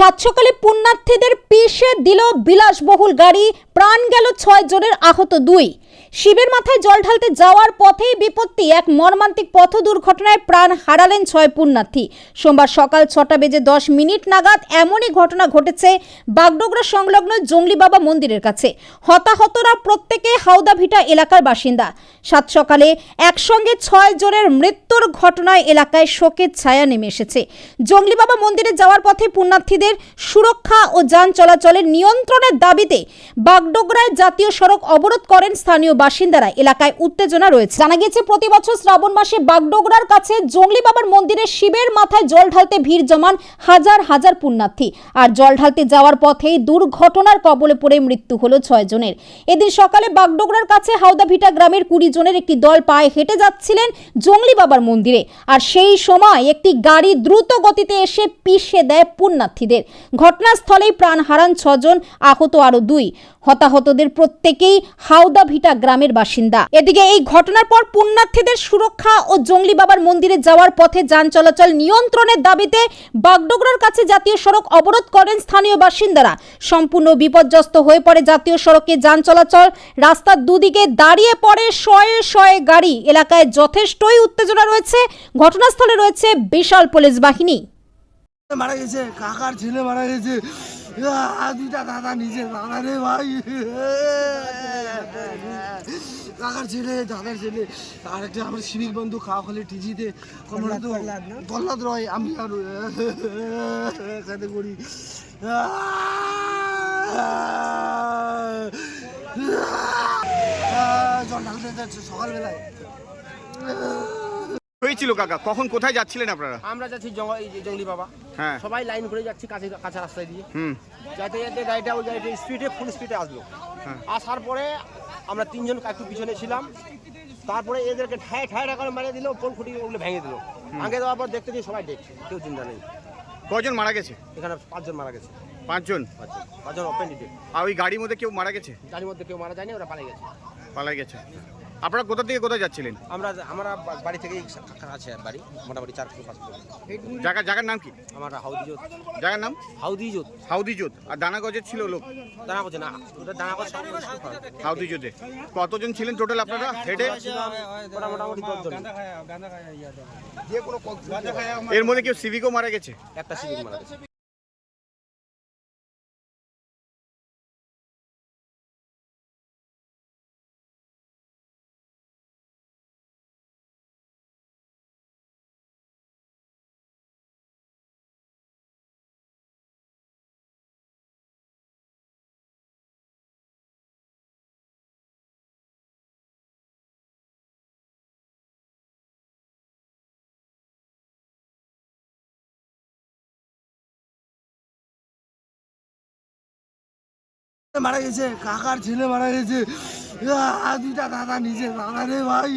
সাত সকালে পুণ্যার্থীদের পিষে দিল বিলাসবহুল গাড়ি প্রাণ গেল ছয় জনের আহত দুই। শিবের মাথায় জল ঢালতে যাওয়ার পথেই বিপত্তি। এক মর্মান্তিক পথ দুর্ঘটনায় প্রাণ হারালেন ছয় পুণ্যার্থী। সোমবার সকাল ছটা বেজে দশ মিনিট নাগাদ এমনই ঘটনা ঘটেছে বাগডোগরা সংলগ্ন জঙ্গলি বাবা মন্দিরের কাছে। হতাহতরা প্রত্যেকে হাওদাভিটা এলাকার বাসিন্দা। সাত সকালে একসঙ্গে ছয় জনের মৃত্যুর ঘটনায় এলাকায় শোকের ছায়া নেমে এসেছে। জঙ্গলি বাবা মন্দিরে যাওয়ার পথে পুণ্যার্থীদের সুরক্ষা ও যান চলাচলের নিয়ন্ত্রণের দাবিতে বাগডোগরায় জাতীয় সড়ক অবরোধ করেন স্থানীয় বাসিন্দারা এলাকায় উত্তেজনা রয়েছে। জানা গিয়েছে, প্রতি বছর শ্রাবণ মাসে বাগডোগরার কাছে জঙ্গলি বাবার মন্দিরে শিবের মাথায় জল ঢালতে ভিড় জমান হাজার হাজার পুণ্যার্থী। আর জল ঢালতে যাওয়ার পথেই দুর্ঘটনার কবলে পড়ে মৃত্যু হলো ছয় জনের। এদিন সকালে বাগডোগরার কাছে হাওদাভিটা গ্রামের কুড়ি জনের একটি দল পায়ে হেঁটে যাচ্ছিলেন জঙ্গলি বাবার মন্দিরে। আর সেই সময় একটি গাড়ি দ্রুত গতিতে এসে পিষে দেয় পুণ্যার্থীদের। ঘটনাস্থলেই প্রাণ হারান ছজন, আহত আরও দুই। হতাহতদের প্রত্যেকেই হাওদা ভিটা গ্রামের বাসিন্দা। এদিকে এই ঘটনার পর পুণ্যার্থীদের সুরক্ষা ও জঙ্গলি বাবার মন্দিরে যাওয়ার পথে যান চলাচল নিয়ন্ত্রণের দাবিতে বাগডোগরার কাছে জাতীয় সড়ক অবরোধ করেন স্থানীয় বাসিন্দারা। সম্পূর্ণ বিপর্যস্ত হয়ে পড়ে জাতীয় সড়কে যান চলাচল। রাস্তার দুদিকে দাঁড়িয়ে পড়ে শয়ে শয়ে গাড়ি। এলাকায় যথেষ্টই উত্তেজনা রয়েছে। ঘটনাস্থলে রয়েছে বিশাল পুলিশ বাহিনী। মারা গেছে, কাকার ছেলে মারা গেছে। দাদা নিচে দাদা রে ভাই। কাকার ছেলে দাদার ছেলে। আর একটা আমার সিভিক বন্ধু খাওয়া খালি টিজিতে। প্রহ্লাদ রয় আমি আর সাথে করি। জল ঢালতে যাচ্ছে সকালবেলায়। হয়েছিল কাকা কখন কোথায় যাচ্ছিলেন আপনারা? আমরা যাচ্ছি জঙ্গলি বাবা। হ্যাঁ। সবাই লাইন করে যাচ্ছি কাছে কাঁচা রাস্তায় দিয়ে। হুম। যাতে যাতে গাড়িটা ওই গাড়িটা স্পিডে ফুল স্পিডে আসলো। হ্যাঁ। আসার পরে আমরা তিনজন একটু পিছনে ছিলাম। তারপরে এদেরকে ঠায় ঠায় করে মারিয়ে দিল কোন খুঁটি ওগুলো ভেঙে দিল। ভেঙে দেওয়ার পর দেখতে যে সবাই দেখছে কেউ চিন্তা নেই। কজন মারা গেছে? এখানে পাঁচজন মারা গেছে। পাঁচজন? পাঁচজন। পাঁচজন ওপেন ডেক আর ওই গাড়ির মধ্যে কেউ মারা গেছে? গাড়ির মধ্যে কেউ মারা যায়নি ওরা পালিয়ে গেছে। পালিয়ে গেছে। আপনারা কোথা থেকে কোথায় যাচ্ছিলেন? আমরা আমরা বাড়ি থেকে আছে বাড়ি মোটামুটি চার কিলো পাঁচ কিলো জায়গা জায়গার নাম কি? আমার হাউদি জোত জায়গার নাম? হাউদি জোত হাউদি জোত আর দানাগজের ছিল লোক? দানা করছে না ওটা দানা হাউদি জোতে কতজন ছিলেন টোটাল আপনারা হেডে মোটামুটি দশজন। এর মধ্যে কেউ সিভিকও মারা গেছে? একটা সিভিক মারা গেছে। মারা গেছে কাকার ছেলে মারা গেছে। দুইটা দাদা নিজে দাদা রে ভাই।